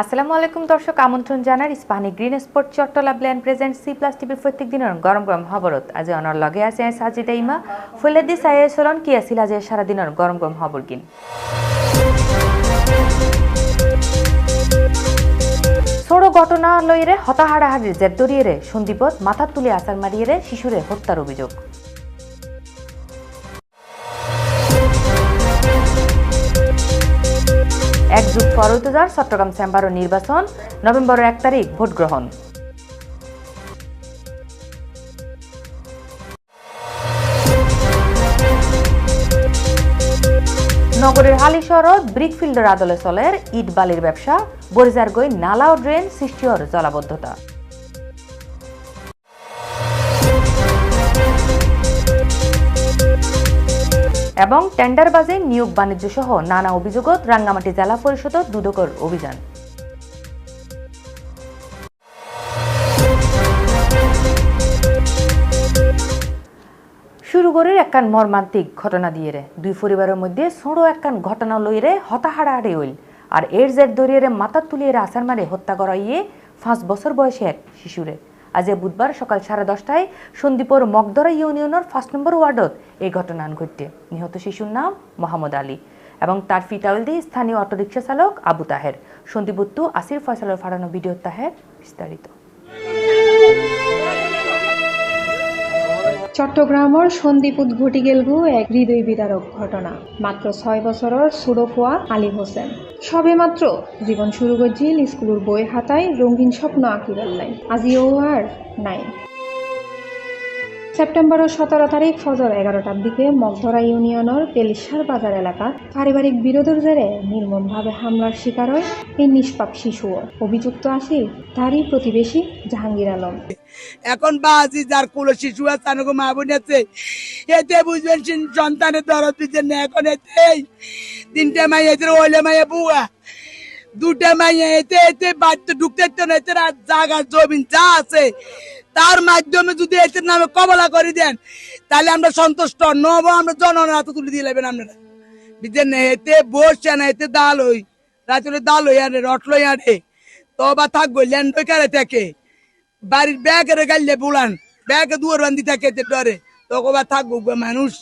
আসসালামু আলাইকুম দর্শক, আমন্ত্রণ জানার Ispahani green sport Chattala blend present C plus TV প্রত্যেক দিনের গরম গরম খবরত। আজি অনর লগে আছে সাজিদা ইমা ফুলেদি সাইয়ে চলন কি আছিল আজি সারা দিনের গরম গরম খবর কিন ছোড়ো ঘটনা লইরে হতাহাড়াহাড়ির জের দরিয়ে সন্দীপত মাথা তুলে আসার মারিয়ে শিশুরে হত্যার অভিযোগ। এক যুগ চট্টগ্রাম চেম্বারের নির্বাচন, নভেম্বরের এক তারিখ ভোট গ্রহণ। নগরের হালি শহরত ব্রিকফিল্ডের আদলে চলের ইট বালির ব্যবসা, বরিজার গই নালা ও ড্রেন সৃষ্টির জলাবদ্ধতা। এবং টেন্ডারবাজে নিয়োগ বাণিজ্য সহ নানা অভিযোগত রাঙ্গামাটি জেলা পরিষদ দুদকর অভিযান। শুরু করে একখান মর্মান্তিক ঘটনা দিয়ে রে। দুই পরিবারের মধ্যে ছোড়ো একখান ঘটনা লইরে হতাহাড়াহাড়ি হইল। আর এর জের দরিয়ে মাথা তুলিয়ে আসার মারে হত্যা করা ইয়ে পাঁচ বছর বয়সে এক শিশুরে। আজ বুধবার সকাল সাড়ে দশটায় সন্দীপর মগদরা ইউনিয়নের ফার্স্ট নম্বর ওয়ার্ডত এই ঘটনা ঘটে। নিহত শিশুর নাম মোহাম্মদ আলী এবং তার ফিটাউল দিয়ে স্থানীয় অটোরিকশা চালক আবু তাহের। সন্দীপুত্তু আসির ফয়সালের ফাড়ানো ভিডিও তাহের বিস্তারিত। চট্টগ্রামৰ সন্দীপুত ঘটি গেলগু এক হৃদয় বিদারক ঘটনা। মাত্র ছয় বছৰৰ সুরফুয়া আলী হোসেন। সবে মাত্র জীবন শুরু করছিল স্কুলের বই হাতায় রঙিন স্বপ্ন আঁকি নাই আজিও আর নাই। সেপ্টেম্বরের সতেরো তারিখ ফজর এগারোটার দিকে মগধরা ইউনিয়নের পেলিশার বাজার এলাকা পারিবারিক বিরোধের জেরে নির্মমভাবে হামলার শিকার হয় এই নিষ্পাপ শিশু অভিযুক্ত আছিল তারই প্রতিবেশী জাহাঙ্গীর আলম। এখন বা বাজি যার কুলো শিশু আছে মা বোন আছে, এতে বুঝবেন সিন- সন্তানের দরদ দিচ্ছেন না, এখন এতেই তিনটে মাইয়া এতে, ওইলে বুয়া দুটা মাইয়া এতে এতে বাড়িতে ঢুকতে না, এতে জায়গা জমিন যা আছে তার মাধ্যমে যদি এটির নামে কবলা করে দেন, তাহলে আমরা সন্তুষ্ট। নব আমরা জনগণের হাতে তুলে দিয়ে নেবেন আপনারা। বুঝছেন এতে বসছে না, এতে দাল হই। রাত্রে দাল হই আরে, রট লই আরে। তো বা থাকব ল্যান্ড কারে থাকে। বাড়ির ব্যাগের গাইলে বুলান। ব্যাগে দুয়ার বান্ধি থাকে ডরে। তো বা থাকব মানুষ।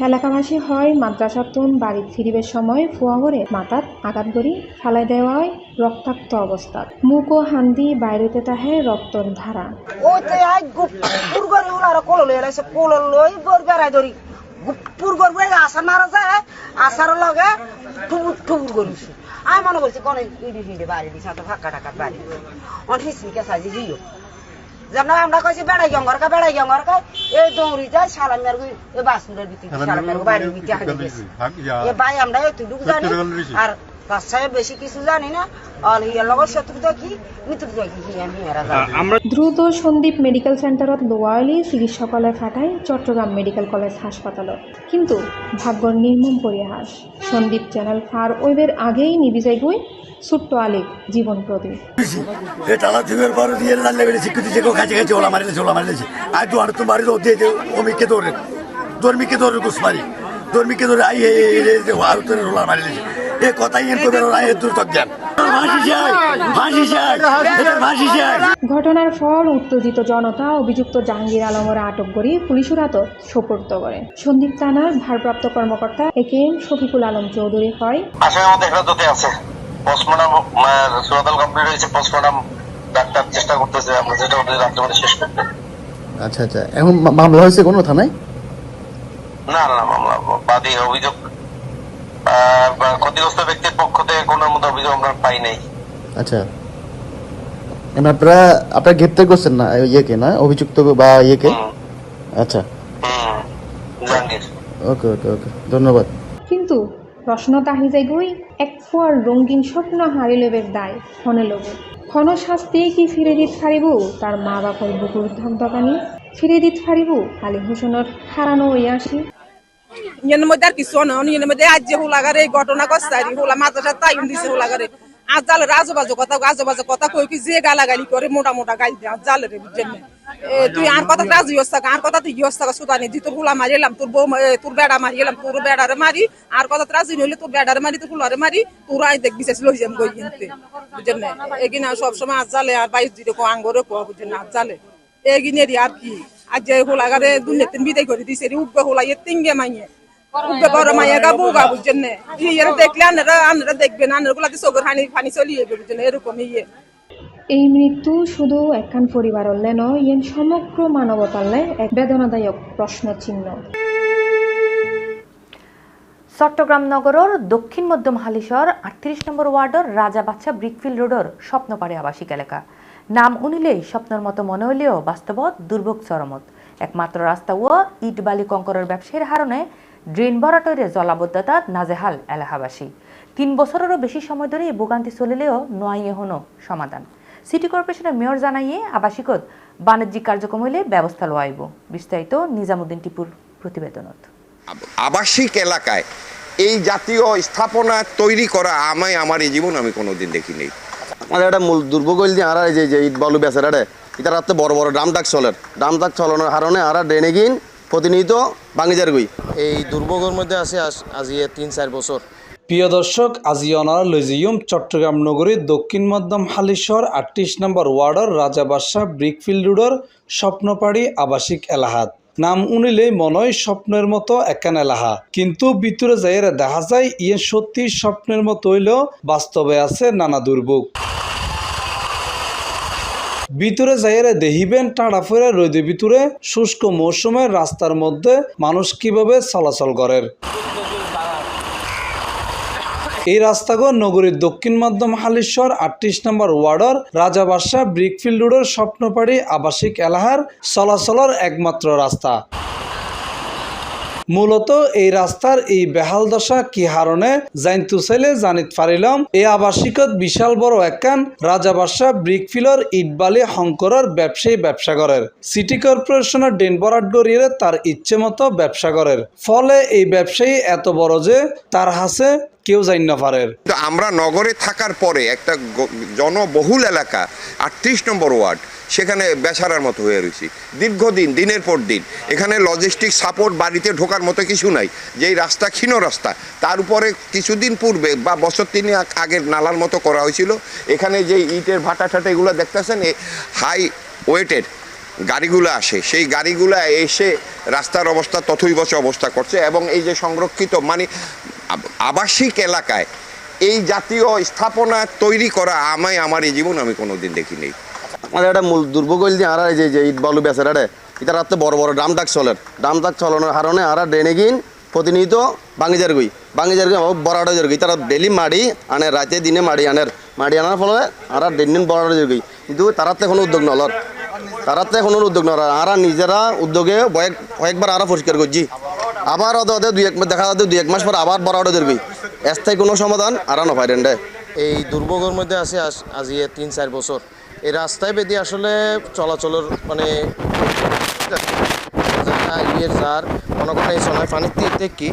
এলাকাবাসী হয় মাদ্রাসাতুন বাড়ি ফিরিবার সময় ফুয়াহরে মাথাত আঘাত করি ফেলাই দেওয়া হয় রক্তাক্ত অবস্থাত মুখ ও হান্দি বাইরেতে তাহে রক্তর ধারা। আমি মনে করছি, কোন বাড়ি দিস ফাঁকা টাকা বাড়ি। অন হিসমিকে সাজি দিও। যেমন আমরা কইছি বেড়াই গঙ্গর কা বেড়াই গঙ্গর কা এই দৌড়ি যায় সালামিয়ার গুই এ বাসুরের ভিতরে সালামিয়ার বাড়ির ভিতরে হাঁটে গেছি। এ ভাই আমরা এতটুকু জানি আর বেশি কিছু জানি না দ্রুত সন্দীপ মেডিকেল সেন্টারত লোৱালি চিকিৎসকলে ফাটাই চট্টগ্রাম মেডিকেল কলেজ হাসপাতালত কিন্তু ভাগ্যর নির্মম পরিহাস সন্দীপ চ্যানেল ফার ওইবের আগেই নিবিজাই গই ছোট্ট আলিক জীবন প্রদীপ এ তালা দিবের পর দিয়ে লাল্লে বেড়ে শিক্ষিত যে কেউ কাছে কাছে ওলা মারিলেছে ওলা মারিলেছে আর দু আড়তো মারি তো দিয়ে অমিকে ধরে ধর্মীকে ধরে ঘুষ মারি আই মারিলেছে এ কথাই ঘটনার ফল উত্তেজিত জনতা অভিযুক্ত জাহাঙ্গীর আলমরে আটক করে পুলিশের হাতত সোপর্দ করে। সন্দীপ থানার ভারপ্রাপ্ত কর্মকর্তা A K M Shafiqul Alam Chowdhury হয়। আসামের মধ্যে একটা আছে। পোস্টমর্টম সুরাতাল কমপ্লিট হয়েছে পোস্টমর্টম ডাক্তার চেষ্টা করতেছে আমরা যেটা ওদের রাত্রে শেষ করতে। আচ্ছা আচ্ছা। এখন মামলা হয়েছে কোনো থানায়? না না না, মামলা বাদী অভিযোগ ক্ষতিগ্রস্ত ব্যক্তির পক্ষ থেকে কোনো মতো অভিযোগ আমরা পাই নাই। আচ্ছা। এখন আপনারা আপনারা গ্রেপ্তার করছেন না ইয়েকে না? অভিযুক্ত বা ইয়েকে? আচ্ছা। ওকে ওকে ওকে। ধন্যবাদ। কিন্তু প্রশ্ন তাহি যায় গই এক ফুয়ার রঙিন স্বপ্ন হারি লেবের দায় ফনে লবে ক্ষণ শাস্তি কি ফিরে দিত ফারিব তার মা বাপর বুকুর ধকধকানি ফিরে দিত ফারিব আলী হোসেনের হারানো ওই আসি ইয়ের মধ্যে আর কিছু না ইয়ের মধ্যে আজ যে হুলাগারে ঘটনা কষ্টারি হুলা মাদ্রাসা তাইম দিছে হুলাগারে আর জালে আজে বাজে কথা আজে বাজে কথা কই কি যে গালাগালি করে মোটা মোটা গাল দিয়ে আর জালে রে বুঝছেন তুই আর কথা রাজি হস থাকা আর কথা তুই হস থাকা সুদানি দি তোর হুলা মারি এলাম তোর বউ তোর বেড়া মারি এলাম তোর বেড়ারে মারি আর কথা রাজি নইলে তোর বেড়ারে মারি তোর হুলারে মারি তোর আই দেখ বিশেষ লই যাম গই হিনতে বুঝছেন না এগিনা সবসময় আর জালে আর বাইশ দিলে কো আঙ্গরে কো বুঝছেন না আর জালে। এগিনেরই আর কি। আজ যে হোলাগারে বিদায় করে দিছে উব্বে হোলা ইয়ে তিঙ্গে মাইয়ে। উব্বে বড় মাইয়া গা বুঝছেন না ইয়ে দেখলে আনারা আনারা দেখবেন আনারা গুলাতে চোখের হানি ফানি চলিয়ে যাবে বুঝছেন এরকম ইয়ে। এই মৃত্যু শুধু একখান পরিবারলে নয় ইয়েন সমগ্র মানবতালে এক বেদনাদায়ক প্রশ্ন চিহ্ন চট্টগ্রাম নগৰৰ দক্ষিণ মধ্যম হালিশর আটত্রিশ নম্বর ওয়ার্ডর রাজা বাচ্চা ব্রিকফিল্ড রোডর স্বপ্নপাড়ি আবাসিক এলাকা। নাম উনিলেই স্বপ্নের মতো মনে হলেও বাস্তবত দুর্ভোগ চরমত। একমাত্র রাস্তা ও ইট বালি কঙ্করের ব্যবসায়ীর হারণে ড্রেন ভরাটরে জলাবদ্ধতাত নাজেহাল এলাকাবাসী তিন বছরেরও বেশি সময় ধরে এই ভোগান্তি চলিলেও নয় এহনো সমাধান। সিটি কর্পোরেশনের মেয়র জানাইয়ে আবাসিকত বাণিজ্যিক কার্যক্রম হইলে ব্যবস্থা লওয়াইব। বিস্তারিত নিজামুদ্দিন টিপুর প্রতিবেদনত। আবাসিক এলাকায় এই জাতীয় স্থাপনা তৈরি করা আমায়, আমার এই জীবন আমি কোনোদিন দেখিনি। আমাদের একটা মূল দুর্ভোগ হইল যে আরা এই যে যে ইট বালু বেচার আরে এটা রাতে বড় বড় ড্রাম টাক চলের ড্রাম টাক চলানোর কারণে আরা ড্রেনে গিন প্রতিনিয়ত বাঙ্গিজার গই এই দুর্ভোগের মধ্যে আছে আজ- তিন চার বছর। প্রিয় দর্শক আজি অনার লজিয়ম চট্টগ্রাম নগরীর দক্ষিণ মধ্যম হালিশহর আটত্রিশ নম্বর ওয়ার্ডর রাজাবাসা ব্রিকফিল্ড রোডর স্বপ্নপাড়ি আবাসিক এলাহাত নাম উনিলে মনয় স্বপ্নের মতো একান লাহা। কিন্তু ভিতরে যাইয়ের দেখা যায় ইয়ে সত্যি স্বপ্নের মতো হইলেও বাস্তবে আছে নানা দুর্ভোগ। ভিতরে যাইরে দেখিবেন টাড়া ফেরে রোদে ভিতরে শুষ্ক মৌসুমের রাস্তার মধ্যে মানুষ কীভাবে চলাচল করের। এই রাস্তাগো নগরীর দক্ষিণ মাধ্যম হালিশ্বর, আটত্রিশ নম্বর ওয়ার্ডর রাজাবাসা ব্রিকফিল্ড রোডের স্বপ্নপাড়ি আবাসিক এলাহার চলাচলের একমাত্র রাস্তা। মূলত এই রাস্তার এই বেহাল দশা কি হারণে জানতু চাইলে জানিত পারিলাম, এই আবাসিকত বিশাল বড় একখান রাজাবাসা ব্রিকফিলর ইটবালি শঙ্করের ব্যবসায়ী ব্যবসা করের সিটি কর্পোরেশনের ডেন বরাট গড়িয়ে তার ইচ্ছে মতো ব্যবসা করের ফলে এই ব্যবসায়ী এত বড় যে তার হাসে কেউ জান না পারের। তো আমরা নগরে থাকার পরে একটা জনবহুল এলাকা, আটত্রিশ নম্বর ওয়ার্ড, সেখানে বেচারার মতো হয়ে রয়েছি। দীর্ঘদিন, দিনের পর দিন, এখানে লজিস্টিক সাপোর্ট বাড়িতে ঢোকার মতো কিছু নাই। যেই রাস্তা ক্ষীণ রাস্তা, তার উপরে কিছুদিন পূর্বে বা বছর তিন আগের নালার মতো করা হয়েছিল। এখানে যে ইটের ভাটা ঠাটা এগুলো দেখতেছেন হাই ওয়েটের গাড়িগুলো আসে। সেই গাড়িগুলো এসে রাস্তার অবস্থা তথৈবচ অবস্থা করছে এবং এই যে সংরক্ষিত মানে আবাসিক এলাকায় এই জাতীয় স্থাপনা তৈরি করা আমায়, আমার এই জীবন আমি কোনো কোনোদিন দেখিনি। আমাদের একটা মূল দুর্ভোগ হইল যে যে ইট বালু বেচার আরে, এটা রাতে বড় বড় ড্রাম টাক চলের ড্রাম টাক চলানোর কারণে আরা ড্রেনে গিন প্রতিনিয়ত বাঙ্গিজার গই। বাঙ্গিজার গই বড়াটা গই। তারা ডেলি মাড়ি আনে, রাতে দিনে মাড়ি আনের। মাড়ি আনার ফলে আরা দিন দিন বড়াটা যার গই। কিন্তু তারাতে কোনো উদ্যোগ নলর। তারাতে কোনো উদ্যোগ নলর। আরা নিজেরা উদ্যোগে কয়েক কয়েকবার আরা পরিষ্কার করছি। আবার ওদের দুই এক দেখা যাচ্ছে দুই এক মাস পর আবার বড়াটা যার গই স্থায়ী কোনো সমাধান? আরা নপাইরেন রে এই দুর্ভোগের মধ্যে আছে আজ- এ তিন চার বছর। এই রাস্তায় বেদি আসলে চলাচলের মানে যারা, মনে করেন এই চলাই পানি তীরতে কি?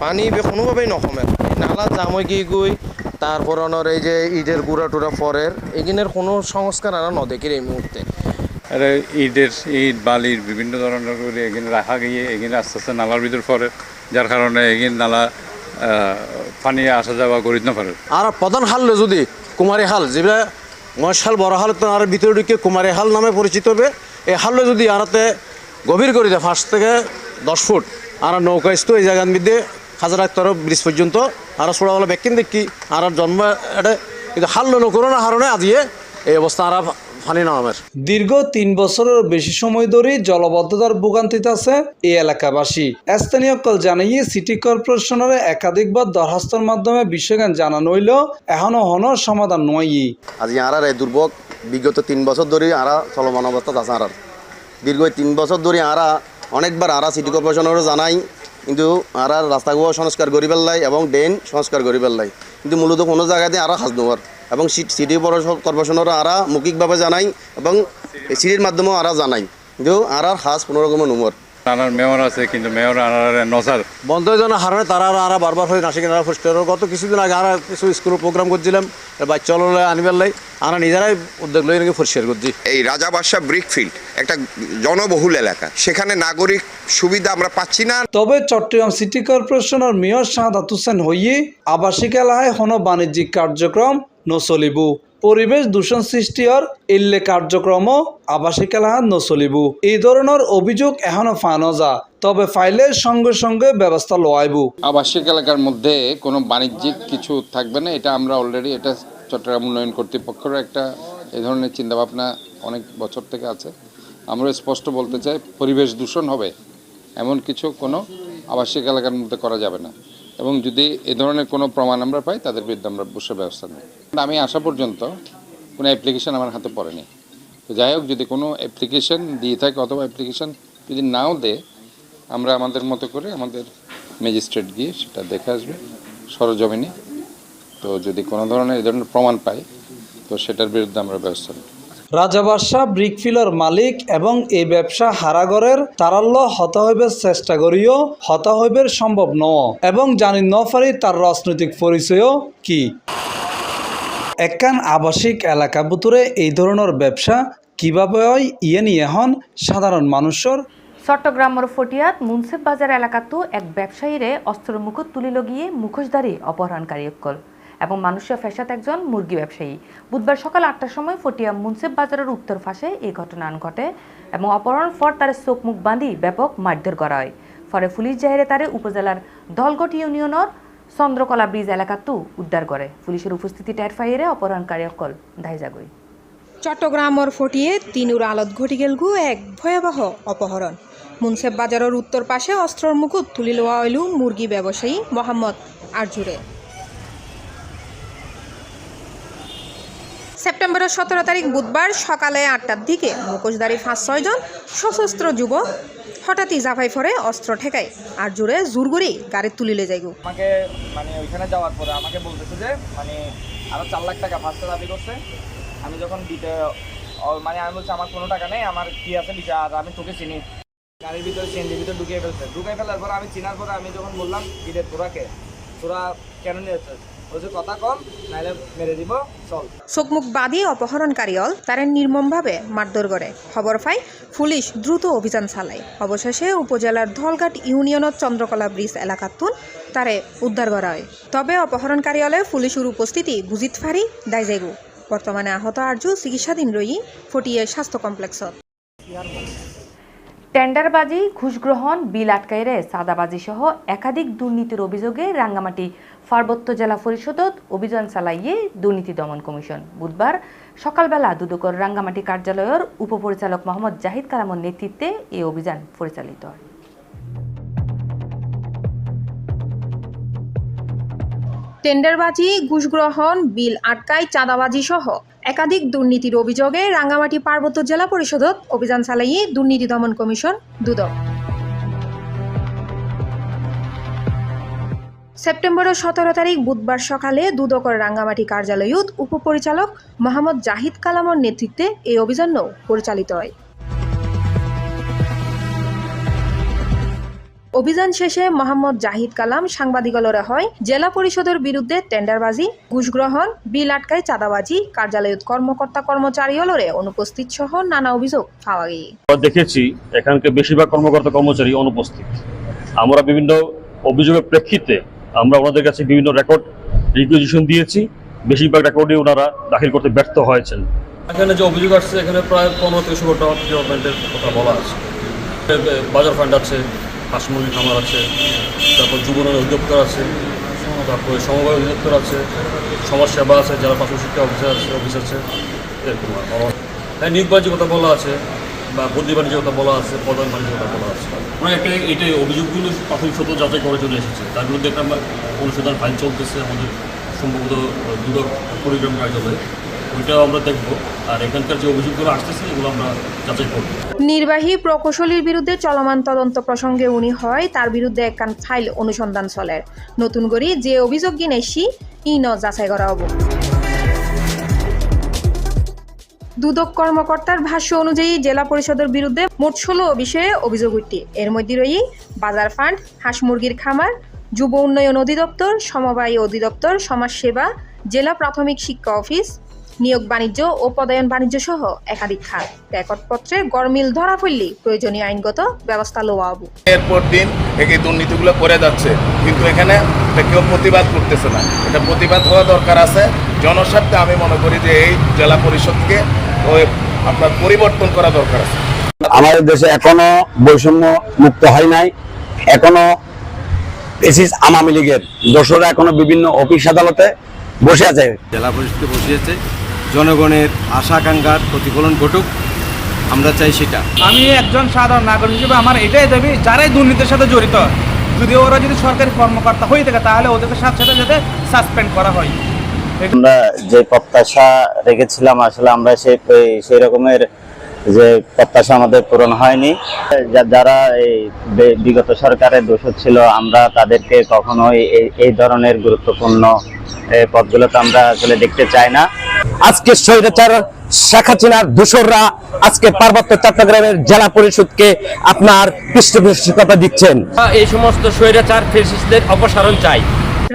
পানি কোনোভাবেই নকমে নালা জাম গিয়ে গই, তারপর এই যে ইটের গুড়া টুড়া ফরের এগিনের কোনো সংস্কার আর নদেখির এই মুহূর্তে। এটা ইটের ইট বালির বিভিন্ন ধরনের করে এখানে রাখা গিয়ে এখানে আস্তে আস্তে নালার ভিতর পড়ে, যার কারণে এখানে নালা পানি আসা যাওয়া করিত না পারে। আর প্রধান হাল যদি কুমারী হাল যেটা মশাল বড় হাল আর ভিতরে ঢুকে কুমারী হাল নামে পরিচিত হবে এই হালে যদি আরাতে গভীর করে দেয় ফার্স্ট থেকে দশ ফুট, আর নৌকা ইস্তো এই জায়গার মধ্যে হাজার আক্তর ব্রিজ পর্যন্ত, আর ছোড়াওয়ালা ব্যাকিন দেখি, আর জন্ম, এটা কিন্তু হাল নকরো না হারণে আজিয়ে এই অবস্থা, আর ফানি নামের দীর্ঘ তিন বছরের বেশি সময় ধরে জলবদ্ধতার ভোগান্তিতে আছে এই এলাকাবাসী। স্থানীয় কল জানিয়ে সিটি কর্পোরেশনের একাধিকবার দরখাস্তর মাধ্যমে বিষয়জ্ঞান জানানো হইলেও এখনও হন সমাধান নয় আজ আরার এই দুর্ভোগ বিগত তিন বছর ধরে আরা চলমান অবস্থা আছে আরার দীর্ঘ তিন বছর ধরে আরা অনেকবার আরা সিটি কর্পোরেশনেরও জানাই কিন্তু আরার রাস্তাগুলো সংস্কার করি পেলাই এবং ড্রেন সংস্কার করি পেলাই কিন্তু মূলত কোনো জায়গাতে আরা সাজ নোয়ার এবং সিট- সিটি পৌরস- কর্পোরেশনেরও আরা মৌখিকভাবে জানাই এবং সিটির মাধ্যমেও আরা জানাই। কিন্তু আরার সাজ কোনো রকমের নোমর আনার মেয়র আছে কিন্তু মেয়র আনার নসার বন্ধ হয়ে যাওয়ার হারণে তারা আর বারবার হয়ে নাসিক গত কিছুদিন আগে আরা কিছু স্কুল প্রোগ্রাম করছিলাম বাচ্চা হলে আনিবার লাই। আরা নিজেরাই উদ্যোগ লই নাকি পরিষ্কার করছি। এই রাজাবাসা ব্রিকফিল্ড একটা জনবহুল এলাকা। সেখানে নাগরিক সুবিধা আমরা পাচ্ছি না। তবে চট্টগ্রাম সিটি কর্পোরেশনের মেয়র শাহাদাত হোসেন হইয়ে আবাসিক এলাকায় হন বাণিজ্যিক কার্যক্রম নচলিব। পরিবেশ দূষণ সৃষ্টি সৃষ্টির ইল্লে কার্যক্রম আবাসিক এলাকাত নচলিব। এই ধরনের অভিযোগ এখনও ফানো যা তবে ফাইলে সঙ্গে সঙ্গে ব্যবস্থা লওয়াইব আবাসিক এলাকার মধ্যে কোনো বাণিজ্যিক কিছু থাকবে না? এটা আমরা অলরেডি এটা চট্টগ্রাম উন্নয়ন কর্তৃপক্ষের একটা এ ধরনের চিন্তাভাবনা অনেক বছর থেকে আছে। আমরা স্পষ্ট বলতে চাই, পরিবেশ দূষণ হবে। এমন কিছু কোনো আবাসিক এলাকার মধ্যে করা যাবে না। এবং যদি এ ধরনের কোনো প্রমাণ আমরা পাই, তাদের বিরুদ্ধে আমরা অবশ্যই ব্যবস্থা নেব। আমি আসা পর্যন্ত কোনো অ্যাপ্লিকেশন আমার হাতে পড়েনি। তো যাই হোক, যদি কোনো অ্যাপ্লিকেশন দিয়ে থাকে অথবা অ্যাপ্লিকেশন যদি নাও দেয়, আমরা আমাদের মতো করে আমাদের ম্যাজিস্ট্রেট গিয়ে সেটা দেখে আসবে। সরজমিনে তো যদি কোনো ধরনের এ ধরনের প্রমাণ পাই, তো সেটার বিরুদ্ধে আমরা ব্যবস্থা নেব। রাজাবাসা ব্রিকফিলর মালিক এবং এই ব্যবসা হারাগরের তারাল্য হত হইবার চেষ্টা করিও, হত হইবার সম্ভব ন এবং জানি ন পারি তার রাজনৈতিক পরিচয়ও কি। একখান আবাসিক এলাকা ভিতরে এই ধরনের ব্যবসা কীভাবে হয় ইয়ে নিয়ে হন সাধারণ মানুষের। চট্টগ্রামের ফটিয়াত মুন্সিফ বাজার এলাকাতো এক ব্যবসায়ীরে অস্ত্র মুখত তুলি লগিয়ে মুখোশধারী অপহরণকারী অকল এবং মানুষের ফেসাত একজন মুরগি ব্যবসায়ী। বুধবার সকাল আটটার সময় ফটিয়া মুন্সেফ বাজারের উত্তর ফাঁসে এই ঘটনা ঘটে এবং অপহরণ ফর তার চোখ মুখ বাঁধি ব্যাপক মারধর করা হয়। ফলে পুলিশ জাহিরে তারে উপজেলার দলগট ইউনিয়নের চন্দ্রকলা ব্রিজ এলাকাতো উদ্ধার করে। পুলিশের উপস্থিতি টের ফাইরে অপহরণকারী অকল দায়জাগই চট্টগ্রামর ফটিয়ে তিনুর আলত ঘটি গেলগু এক ভয়াবহ অপহরণ। মুন্সেফ বাজারের উত্তর পাশে অস্ত্রর মুকুট তুলি লোয়া হইলু মুরগি ব্যবসায়ী মোহাম্মদ আরজুরে। সেপ্টেম্বরের সতেরো তারিখ বুধবার সকালে আটটার দিকে মুখোশধারী পাঁচ ছয়জন সশস্ত্র যুবক হঠাৎই জাফাই ফরে অস্ত্র ঠেকায় আর জোরে জুড়ে জুরগুড়ি গাড়ি তুলিলে যাইগু আমাকে মানে ওইখানে যাওয়ার পরে আমাকে বলতেছে যে মানে আরও চার লাখ টাকা ফার্স্টে দাবি করছে। আমি যখন দিতে মানে আমি বলছি, আমার কোনো টাকা নেই, আমার কি আছে আর আমি তোকে চিনি। গাড়ির ভিতরে, সিএনজির ভিতরে ঢুকিয়ে ফেলছে। ঢুকিয়ে ফেলার পর আমি চিনার পরে আমি যখন বললাম কিরে তোরাকে তোরা কেন নিয়েছে বলছে কথা কম নাহলে মেরে দিব চল। চোখমুখ বাদী অপহরণকারী অল তারে নির্মমভাবে মারধর করে। খবর পাই পুলিশ দ্রুত অভিযান চালায়। অবশেষে উপজেলার ধলঘাট ইউনিয়নের চন্দ্রকলা ব্রিজ এলাকাতুন তারে উদ্ধার করা হয়। তবে অপহরণকারী অলে পুলিশের উপস্থিতি বুজিত ফারি দায়জাইগু বর্তমানে আহত আর্য চিকিৎসাধীন রই ফটিয়ে স্বাস্থ্য কমপ্লেক্সত। টেন্ডারবাজি ঘুষ গ্রহণ বিল আটকাইরে সাদাবাজি সহ একাধিক দুর্নীতির অভিযোগে রাঙ্গামাটি পার্বত্য জেলা পরিষদত অভিযান চালাইয়ে দুর্নীতি দমন কমিশন। বুধবার সকালবেলা দুদকর রাঙ্গামাটি কার্যালয়ের উপপরিচালক মোহাম্মদ জাহিদ কালামর নেতৃত্বে এই অভিযান পরিচালিত হয়। টেন্ডারবাজি ঘুষ গ্রহণ বিল আটকাই চাঁদাবাজি সহ একাধিক দুর্নীতির অভিযোগে রাঙ্গামাটি পার্বত্য জেলা পরিষদত অভিযান চালাইয়ে দুর্নীতি দমন কমিশন দুদক। সেপ্টেম্বরের সতেরো তারিখ বুধবার সকালে দুদকর রাঙ্গামাটি কার্যালয়ত উপপরিচালক মোহাম্মদ জাহিদ কালামর নেতৃত্বে এই অভিযান পরিচালিত হয়। অভিযান শেষে মোহাম্মদ জাহিদ কালাম সাংবাদিকলরা হয়, জেলা পরিষদের বিরুদ্ধে টেন্ডারবাজি ঘুষ গ্রহণ বিল আটকায় চাঁদাবাজি কার্যালয়ত কর্মকর্তা কর্মচারী হলরে অনুপস্থিত সহ নানা অভিযোগ পাওয়া গিয়ে। দেখেছি, এখানকার বেশিরভাগ কর্মকর্তা কর্মচারী অনুপস্থিত। আমরা বিভিন্ন অভিযোগের প্রেক্ষিতে আমরা ওনাদের কাছে বিভিন্ন রেকর্ড রিকুইজিশন দিয়েছি। বেশিরভাগ রেকর্ডে ওনারা দাখিল করতে ব্যর্থ হয়েছেন। এখানে যে অভিযোগ আসছে, এখানে প্রায় পনেরো থেকে ষোলোটা ডেভেলপমেন্টের কথা বলা আছে। বাজার ফান্ড আছে, হাঁস মুরগি খামার আছে, তারপর যুবনের অধিদপ্তর আছে, তারপরে সমবায় অধিদপ্তর আছে সমাজ সেবা আছে, যারা প্রাথমিক শিক্ষা অফিসার আছে অফিস আছে, এরকম হ্যাঁ নিয়োগ কথা বলা আছে বা বদলি বাণিজ্যের কথা বলা আছে প্রধান বাণিজ্যের কথা বলা আছে। মানে একটা এটা অভিযোগগুলো প্রাথমিক সত্য যাচাই করে চলে এসেছে। তার বিরুদ্ধে একটা অনুসন্ধান ফাইল চলতেছে আমাদের সম্ভবত দুদক পরিগ্রাম কার্যালয়ে। ওইটাও আমরা দেখব। আর এখানকার যে অভিযোগগুলো আসতেছে এগুলো আমরা যাচাই করব। নির্বাহী প্রকৌশলীর বিরুদ্ধে চলমান তদন্ত প্রসঙ্গে উনি হয় তার বিরুদ্ধে একখান ফাইল অনুসন্ধান চলে। নতুন করে যে অভিযোগ গিনেছি ই ন যাচাই করা হব। দুদক কর্মকর্তার ভাষ্য অনুযায়ী জেলা পরিষদের বিরুদ্ধে মোট ষোলো বিষয়ে অভিযোগ উঠতি। এর মধ্যে রয়েছে বাজার ফান্ড, হাঁস মুরগির খামার, যুব উন্নয়ন অধিদপ্তর, সমবায় অধিদপ্তর, সমাজসেবা, জেলা প্রাথমিক শিক্ষা অফিস, নিয়োগ বাণিজ্য ও পদায়ন বাণিজ্য সহ একাধিক খাত। রেকর্ডপত্রে গরমিল ধরা পড়লে প্রয়োজনীয় আইনগত ব্যবস্থা লওয়া হব। এরপর দিন এই দুর্নীতিগুলো করে যাচ্ছে। কিন্তু এখানে কেউ প্রতিবাদ করতেছে না। এটা প্রতিবাদ হওয়া দরকার আছে। জনস্বার্থে আমি মনে করি যে এই জেলা পরিষদকে আপনার পরিবর্তন করা দরকার আছে। আমাদের দেশে এখনও বৈষম্য মুক্ত হয় নাই। এখনও এসিস আওয়ামী লীগের। দোষরা এখনও বিভিন্ন অফিস আদালতে বসে আছে। জেলা পরিষদকে বসিয়েছে। জনগণের আশা আকাঙ্ক্ষার প্রতিফলন ঘটুক। আমরা চাই সেটা। আমি একজন সাধারণ নাগরিক হিসেবে আমার এটাই দাবি যারাই দুর্নীতির সাথে জড়িত যদি ওরা যদি সরকারি কর্মকর্তা হয়ে থাকে তাহলে ওদেরকে সাথে সাথে যাতে সাসপেন্ড করা হয়। আমরা যে প্রত্যাশা রেখেছিলাম, আসলে আমরা সেই সেই রকমের যে প্রত্যাশা আমাদের পূরণ হয়নি। যারা এই বিগত সরকারের দোষ ছিল আমরা তাদেরকে কখনোই এই- ধরনের গুরুত্বপূর্ণ এই পদগুলোতে আমরা আসলে দেখতে চাই না। আজকে স্বৈরাচার শেখ হাসিনার দোসররা আজকে পার্বত্য চট্টগ্রামের জেলা পরিষদকে আপনার পৃষ্ঠপোষকতা দিচ্ছেন। এই সমস্ত স্বৈরাচার ফেসিস্টদের অপসারণ চাই।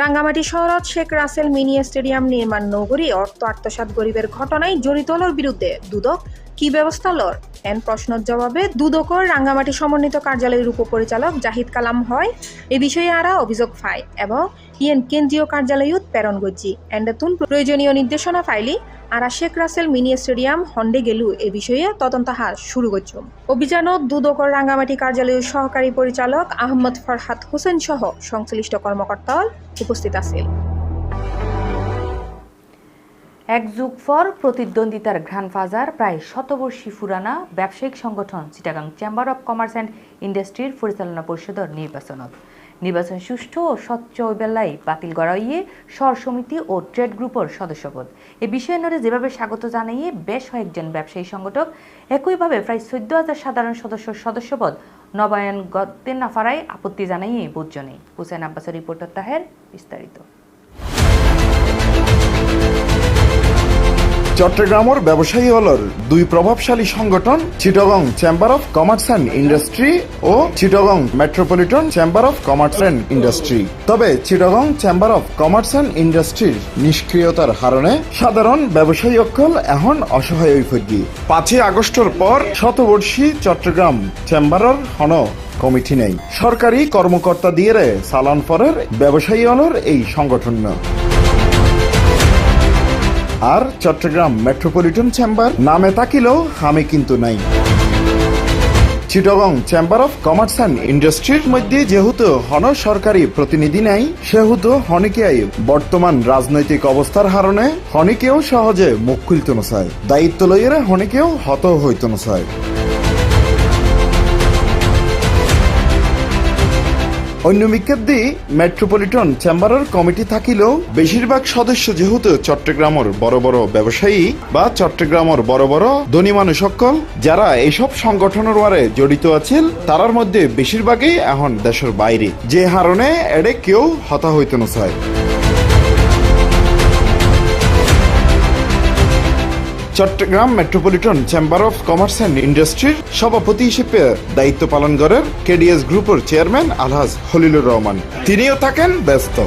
রাঙ্গামাটি শহরত শেখ রাসেল মিনি স্টেডিয়াম নির্মাণ নগরী অর্থ আত্মসাত গরিবের ঘটনায় জড়িত হলোর বিরুদ্ধে দুদক কি ব্যবস্থা লর? এন প্রশ্নের জবাবে দুদকর রাঙ্গামাটি সমন্বিত কার্যালয়ের উপপরিচালক জাহিদ কালাম হয়। এ বিষয়ে আরা অভিযোগ পায় এবং কেন্দ্রীয় কার্যালয়ত প্রেরণ করছি এন্ডাতুন প্রয়োজনীয় নির্দেশনা ফাইলি আরা শেখ রাসেল মিনি স্টেডিয়াম হন্ডে গেলু এ বিষয়ে তদন্ত হার শুরু করছুম অভিযানত দুদকর রাঙ্গামাটি কার্যালয়ের সহকারী পরিচালক আহমদ ফরহাদ হোসেন সহ সংশ্লিষ্ট কর্মকর্তা উপস্থিত আছিল। এক যুগ পর প্রতিদ্বন্দ্বিতার ঘ্রাণ ফাজার প্রায় শতবর্ষী ফুরানা ব্যবসায়িক সংগঠন Chittagong chamber of commerce and ইন্ডাস্ট্রির পরিচালনা পরিষদের নির্বাচনত নির্বাচন সুষ্ঠু ও স্বচ্ছ বেলায় বাতিল করা স্বর সমিতি ও ট্রেড গ্রুপের সদস্যপদ। এ বিষয়ে নরে যেভাবে স্বাগত জানাইয়ে বেশ কয়েকজন ব্যবসায়ী সংগঠক একইভাবে প্রায় চোদ্দ হাজার সাধারণ সদস্য সদস্যপদ নবায়ন গতে না ফারায় আপত্তি জানাইয়ে বুঝজনে। হুসেন আব্বাসের রিপোর্টার তাহের বিস্তারিত। চট্টগ্রামের ব্যবসায়ী হলর দুই প্রভাবশালী সংগঠন, Chittagong chamber of commerce and industry O Chittagong metropolitan chamber of commerce and industry তবে Chittagong chamber of commerce and ইন্ডাস্ট্রির নিষ্ক্রিয়তার কারণে সাধারণ ব্যবসায়ী অক্ষল এখন অসহায় হয়ে পড়ি পাঁচই আগস্টের পর শতবর্ষী চট্টগ্রাম চেম্বারের হন কমিটি নেই। সরকারি কর্মকর্তা দিয়ে চালান পরের ব্যবসায়ী হলর এই সংগঠন। আর চট্টগ্রাম মেট্রোপলিটন চেম্বার? নামে থাকিলেও হামে কিন্তু নাই। Chittagong chamber of commerce and ইন্ডাস্ট্রির মধ্যে যেহেতু হন সরকারি প্রতিনিধি নাই, সেহেতু হনিকেই বর্তমান রাজনৈতিক অবস্থার হারণে হনিকেও সহজে মুখ খুলতে নসায়। দায়িত্ব লইয়েরা হনিকেও হত হইতে নসায়। অন্য বিক্ষেপদি মেট্রোপলিটন চেম্বারের কমিটি থাকিলেও বেশিরভাগ সদস্য যেহেতু চট্টগ্রামের বড় বড় ব্যবসায়ী বা চট্টগ্রামের বড় বড় ধনী মানুষ সকল, যারা এইসব সংগঠনের ওয়ারে জড়িত আছেন তারার মধ্যে বেশিরভাগই এখন দেশের বাইরে। যে হারণে এডে কেউ হতা হইতে নসায়। Chattogram metropolitan chamber of commerce and ইন্ডাস্ট্রির সভাপতি হিসেবে দায়িত্ব পালন করেন কেডিএস গ্রুপের চেয়ারম্যান আলহাজ হলিলুর রহমান। তিনিও থাকেন ব্যস্ত।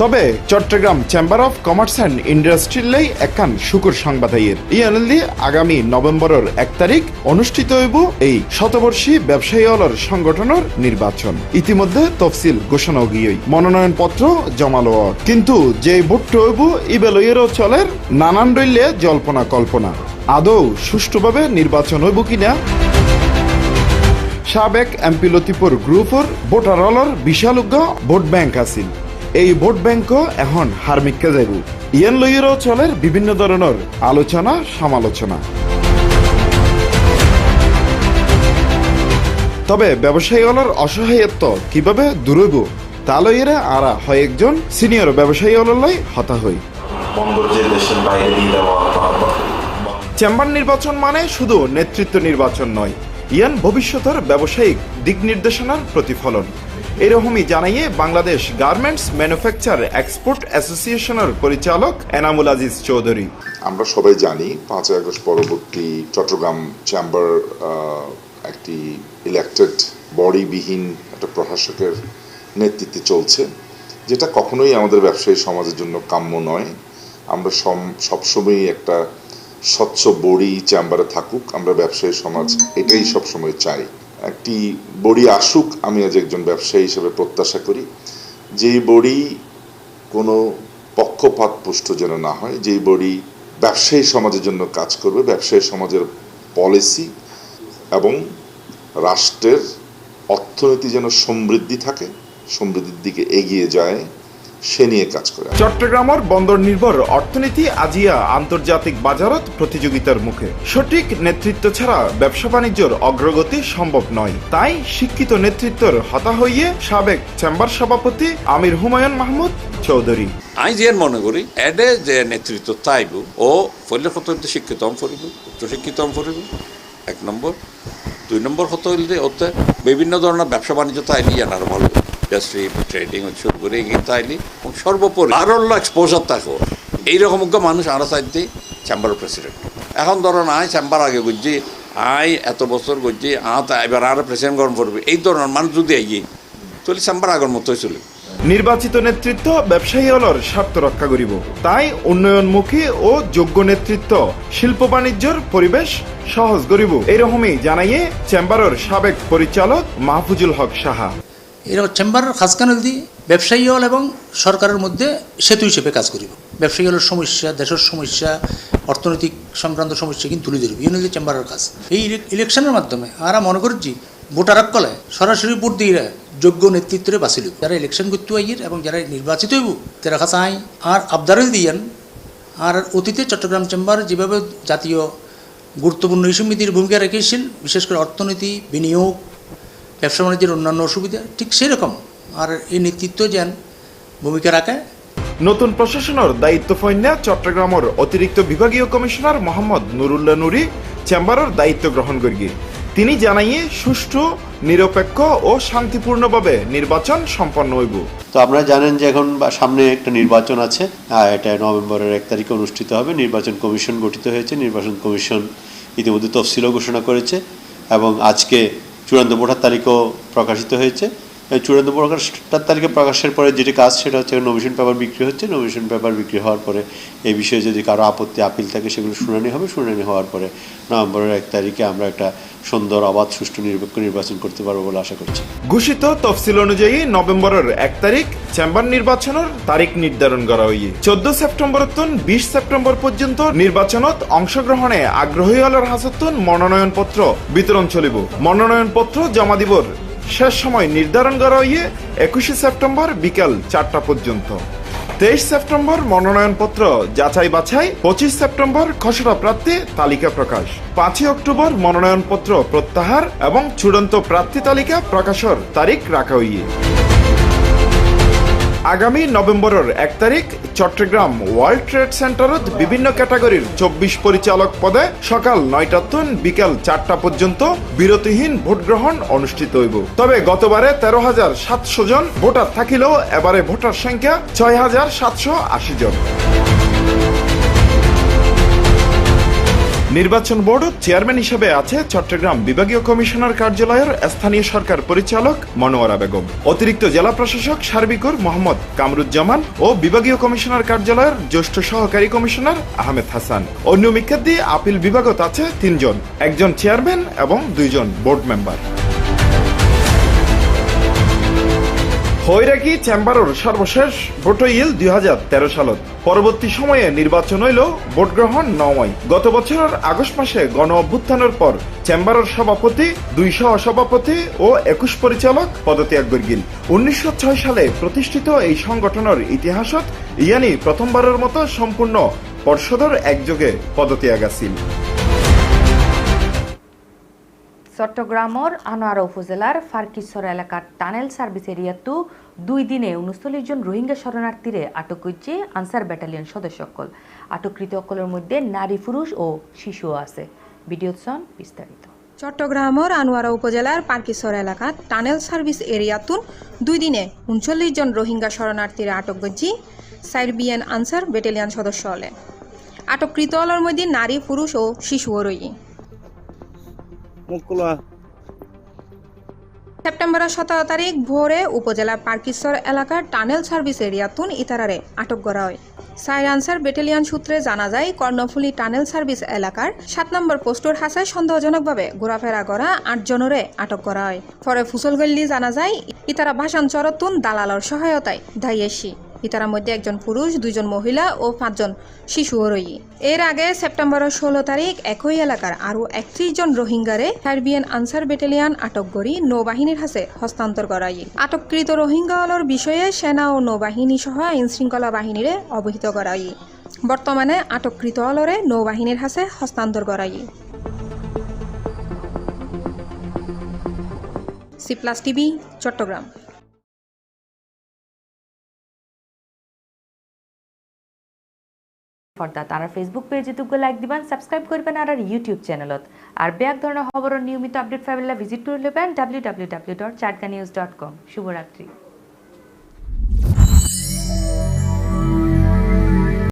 তবে Chattogram chamber of commerce and ইন্ডাস্ট্রির লাই একখান শুকুর সংবাদ আইয়ের ই আনন্দি আগামী নভেম্বরের এক তারিখ অনুষ্ঠিত হইব এই শতবর্ষী ব্যবসায়ী অলর সংগঠনের নির্বাচন। ইতিমধ্যে তফসিল ঘোষণা গিয়েই মনোনয়ন পত্র জমা লওয়া। কিন্তু যে ভোটটা হইব ইবেলইয়েরও চলের নানান রইলে জল্পনা কল্পনা। আদৌ সুষ্ঠুভাবে নির্বাচন হইব কিনা? সাবেক এমপি লতিপুর গ্রুপর ভোটার অলর বিশাল উগ্র ভোট ব্যাংক আছিল এই ভোট ব্যাংক এখন হারমিককে যাইব ইয়ান লইয়েরও চলের বিভিন্ন ধরনের আলোচনা, সমালোচনা। তবে ব্যবসায়ী অলর অসহায়ত্ব কীভাবে দূরইব তা লইয়েরা আরা হয় একজন সিনিয়র ব্যবসায়ী অললাই হতা হই। চেম্বার নির্বাচন মানে শুধু নেতৃত্ব নির্বাচন নয় ইয়ান ভবিষ্যতের ব্যবসায়িক দিক নির্দেশনার প্রতিফলন। এরকমই জানাইয়ে বাংলাদেশ গার্মেন্টস ম্যানুফ্যাকচার এক্সপোর্ট অ্যাসোসিয়েশনের পরিচালক এনামুল আজিজ চৌধুরী। আমরা সবাই জানি, পাঁচই আগস্ট পরবর্তী চট্টগ্রাম চেম্বার একটি ইলেক্টেড বডিবিহীন একটা প্রশাসকের নেতৃত্বে চলছে, যেটা কখনোই আমাদের ব্যবসায়ী সমাজের জন্য কাম্য নয়। আমরা সম- সবসময়ই একটা স্বচ্ছ বডি চেম্বারে থাকুক, আমরা ব্যবসায়ী সমাজ এটাই সবসময় চাই। একটি বডি আসুক, আমি আজ একজন ব্যবসায়ী হিসেবে প্রত্যাশা করি, যেই বডি কোনো পক্ষপাত পুষ্ট যেন না হয়, যেই বডি ব্যবসায়ী সমাজের জন্য কাজ করবে, ব্যবসায়ী সমাজের পলিসি এবং রাষ্ট্রের অর্থনীতি যেন সমৃদ্ধি থাকে, সমৃদ্ধির দিকে এগিয়ে যায় সে নিয়ে কাজ করে। চট্টগ্রামের বন্দর নির্ভর অর্থনীতি আজিয়া আন্তর্জাতিক বাজারত প্রতিযোগিতার মুখে। সঠিক নেতৃত্ব ছাড়া ব্যবসা বাণিজ্যর অগ্রগতি সম্ভব নয়। তাই শিক্ষিত নেতৃত্বর হতা হইয়ে সাবেক চেম্বার সভাপতি আমির হুমায়ুন মাহমুদ চৌধুরী। আমি যে মনে করি এডে যে নেতৃত্ব তাইব ও ফলে হইতে শিক্ষিত ফুরিব উচ্চশিক্ষিত হম ফুরিব এক নম্বর। দুই নম্বর কত হইলে ওতে বিভিন্ন ধরনের ব্যবসা বাণিজ্য তাইলি জানার ভালো। ইন্ডাস্ট্রি ট্রেডিং শুরু করে তাইলি সর্বোপরি আরও এক্সপোজার থাকো এইরকম মানুষ আরও চাইতে চেম্বার প্রেসিডেন্ট এখন ধরো আয় চেম্বার আগে বুঝছি আই এত বছর বুঝছি আ তা এবার আরও প্রেসিডেন্ট গরম করবে। এই ধরনের মানুষ যদি এগিয়ে তাহলে চেম্বার আগের মতোই চলে। নির্বাচিত নেতৃত্ব ব্যবসায়ী হলর স্বার্থ রক্ষা করিব। তাই উন্নয়নমুখী ও যোগ্য নেতৃত্ব শিল্প বাণিজ্যর পরিবেশ সহজ করিব। এরকমই জানাইয়ে চেম্বারের সাবেক পরিচালক মাহফুজুল হক সাহা। এরকম চেম্বার, খাজকান দি ব্যবসায়ী হল এবং সরকারের মধ্যে সেতু হিসেবে কাজ করিব। ব্যবসায়ী হলের সমস্যা, দেশের সমস্যা, অর্থনৈতিক সংক্রান্ত সমস্যা কিন্তু তুলে ধরবে। ইউনিটি চেম্বারের কাজ। এই ইলেকশনের মাধ্যমে আমরা মনে করছি ভোটার কলে সরাসরি ভোট দিয়ে যোগ্য নেতৃত্বে বাঁচিল যারা ইলেকশন করতে আইয়ের এবং যারা নির্বাচিত হইব, তারা কাছে আই আর আবদারল দিয়ান আর অতীতে চট্টগ্রাম চেম্বার যেভাবে জাতীয় গুরুত্বপূর্ণ সমিতির ভূমিকা রেখেছিল, বিশেষ করে অর্থনীতি, বিনিয়োগ ব্যবসা বাণিজ্যের অন্যান্য অসুবিধা ঠিক সেরকম। আর এই নেতৃত্ব যেন ভূমিকা রাখে। নতুন প্রশাসনের দায়িত্ব ফৈন্যা চট্টগ্রামের অতিরিক্ত বিভাগীয় কমিশনার মোহাম্মদ নুরুল্লাহ নুরি চেম্বারের দায়িত্ব গ্রহণ করিয়ে তিনি জানাইয়ে সুষ্ঠু নিরপেক্ষ ও শান্তিপূর্ণভাবে নির্বাচন সম্পন্ন হইব। তো আপনারা জানেন যে এখন বা- সামনে একটা নির্বাচন আছে এটা নভেম্বরের এক তারিখে অনুষ্ঠিত হবে। নির্বাচন কমিশন গঠিত হয়েছে। নির্বাচন কমিশন ইতিমধ্যে তফসিলও ঘোষণা করেছে এবং আজকে চূড়ান্ত ভোটার তালিকাও প্রকাশিত হয়েছে। চূড়ান্ত প্রকাশ ভোটার তারিখে প্রকাশের পরে যেটি কাজ, সেটা হচ্ছে নমিশন পেপার বিক্রি হচ্ছে। নমিশন পেপার বিক্রি হওয়ার পরে এই বিষয়ে যদি কারও আপত্তি, আপিল থাকে, সেগুলো শুনানি হবে। শুনানি হওয়ার পরে নভেম্বরের এক তারিখে আমরা একটা সুন্দর, অবাধ, সুষ্ঠু নিরপেক্ষ নির্বাচন করতে পারব বলে আশা করছি। ঘোষিত তফসিল অনুযায়ী নভেম্বরের এক তারিখ চেম্বার নির্বাচনের তারিখ নির্ধারণ করা হইয়ে চোদ্দ সেপ্টেম্বর তুন বিশ সেপ্টেম্বর পর্যন্ত নির্বাচনত অংশগ্রহণে আগ্রহী হলের হাসতুন মনোনয়ন পত্র বিতরণ চলিব। মনোনয়ন পত্র জমা দিবর শেষ সময় নির্ধারণ করা হইয়ে একুশে সেপ্টেম্বর বিকাল চারটা পর্যন্ত। তেইশ সেপ্টেম্বর মনোনয়নপত্র যাচাই বাছাই, পঁচিশ সেপ্টেম্বর খসড়া প্রার্থী তালিকা প্রকাশ। পাঁচই অক্টোবর মনোনয়নপত্র প্রত্যাহার এবং চূড়ান্ত প্রার্থী তালিকা প্রকাশের তারিখ রাখা হইয়ে। আগামী নভেম্বরের এক তারিখ চট্টগ্রাম ওয়ার্ল্ড ট্রেড সেন্টারত বিভিন্ন ক্যাটাগরির চব্বিশ পরিচালক পদে সকাল নয়টা তুন বিকাল চারটা পর্যন্ত বিরতিহীন ভোট গ্রহণ অনুষ্ঠিত হইব। তবে গতবারে তেরো হাজার সাতশো জন ভোটার থাকিলেও এবারে ভোটার সংখ্যা ছয় হাজার সাতশো আশি জন। নির্বাচন বোর্ড চেয়ারম্যান হিসেবে আছে চট্টগ্রাম বিভাগীয় কমিশনার কার্যালয়ের স্থানীয় সরকার পরিচালক মনোয়ারা বেগম। অতিরিক্ত জেলা প্রশাসক সার্বিকুর মোহাম্মদ কামরুজ্জামান ও বিভাগীয় কমিশনার কার্যালয়ের জ্যেষ্ঠ সহকারী কমিশনার আহমেদ হাসান। অন্য দিয়ে আপিল বিভাগত আছে তিনজন, একজন চেয়ারম্যান এবং দুইজন বোর্ড মেম্বার। হৈরাকি চেম্বারর সর্বশেষ ভোট হইল দুই হাজার তেরো সালত। পরবর্তী সময়ে নির্বাচন হইল ভোট গ্রহণ নময় গত বছরের আগস্ট মাসে গণ অভ্যুত্থানের পর চেম্বারের সভাপতি দুই সহ সভাপতি ও একুশ পরিচালক পদত্যাগ গিল উনিশশো ছয় সালে প্রতিষ্ঠিত এই সংগঠনের ইতিহাসত ইয়ানি প্রথমবারের মতো সম্পূর্ণ পর্ষদর একযোগে পদত্যাগ আছিল। চট্টগ্রামর আনোয়ারা উপজেলার ফারকিসর এলাকার টানেল সার্ভিস এরিয়াতো দুই দিনে উনচল্লিশ জন রোহিঙ্গা শরণার্থীরে আটক করছে আনসার ব্যাটালিয়ন সদস্যসকল। আটককৃত সকলের মধ্যে নারী পুরুষ ও শিশুও আছে। ভিডিও বিস্তারিত চট্টগ্রামের আনোয়ারা উপজেলার পার্কিসর এলাকাত টানেল সার্ভিস এরিয়াতুন দুই দিনে উনচল্লিশ জন রোহিঙ্গা শরণার্থীরা আটক গজ্জি সাইরবিয়ান আনসার ব্যাটালিয়ন সদস্য হলে আটককৃত হলের মধ্যে নারী পুরুষ ও শিশুও রই সেপ্টেম্বরের সতেরো তারিখ ভোরে উপজেলার পার্কিসর এলাকার টানেল সার্ভিস এরিয়াতুন ইতারারে আটক করা হয়। সাইর আনসার ব্যাটালিয়ন সূত্রে জানা যায়, কর্ণফুলি টানেল সার্ভিস এলাকার সাত নম্বর পোস্টর হাসায় সন্দেহজনকভাবে ঘোরাফেরা করা আটজনরে আটক করা হয়। পরে ফুসলগল্লি জানা যায়, ইতারা ভাষান চরতুন দালালর সহায়তায় দাইয়েসি ইতারার মধ্যে একজন পুরুষ দুজন মহিলা ও পাঁচজন শিশুও রই এর আগে সেপ্টেম্বরের ষোলো তারিখ একই এলাকার আরও একত্রিশ জন রোহিঙ্গারে সার্বিয়ান আনসার ব্যাটালিয়ন আটক করি নৌবাহিনীর হাতে হস্তান্তর করাই আটককৃত রোহিঙ্গা হলর বিষয়ে সেনা ও নৌবাহিনী সহ আইন শৃঙ্খলা বাহিনীরে অবহিত করাই বর্তমানে আটককৃত হলরে নৌবাহিনীর হাতে হস্তান্তর করাই সি প্লাস টিভি, চট্টগ্রাম। ফর্দা আর ফেসবুক পেজে তুগো লাইক দিবেন সাবস্ক্রাইব করবেন আর ইউটিউব চ্যানেলত আর বেয়াক ধরনের খবরের নিয়মিত আপডেট পাইলে ভিজিট করে নেবেন ডাব্লিউ ডাব্লিউ ডাব্লিউ ডট চাটকা নিউজ ডট কম শুভরাত্রি।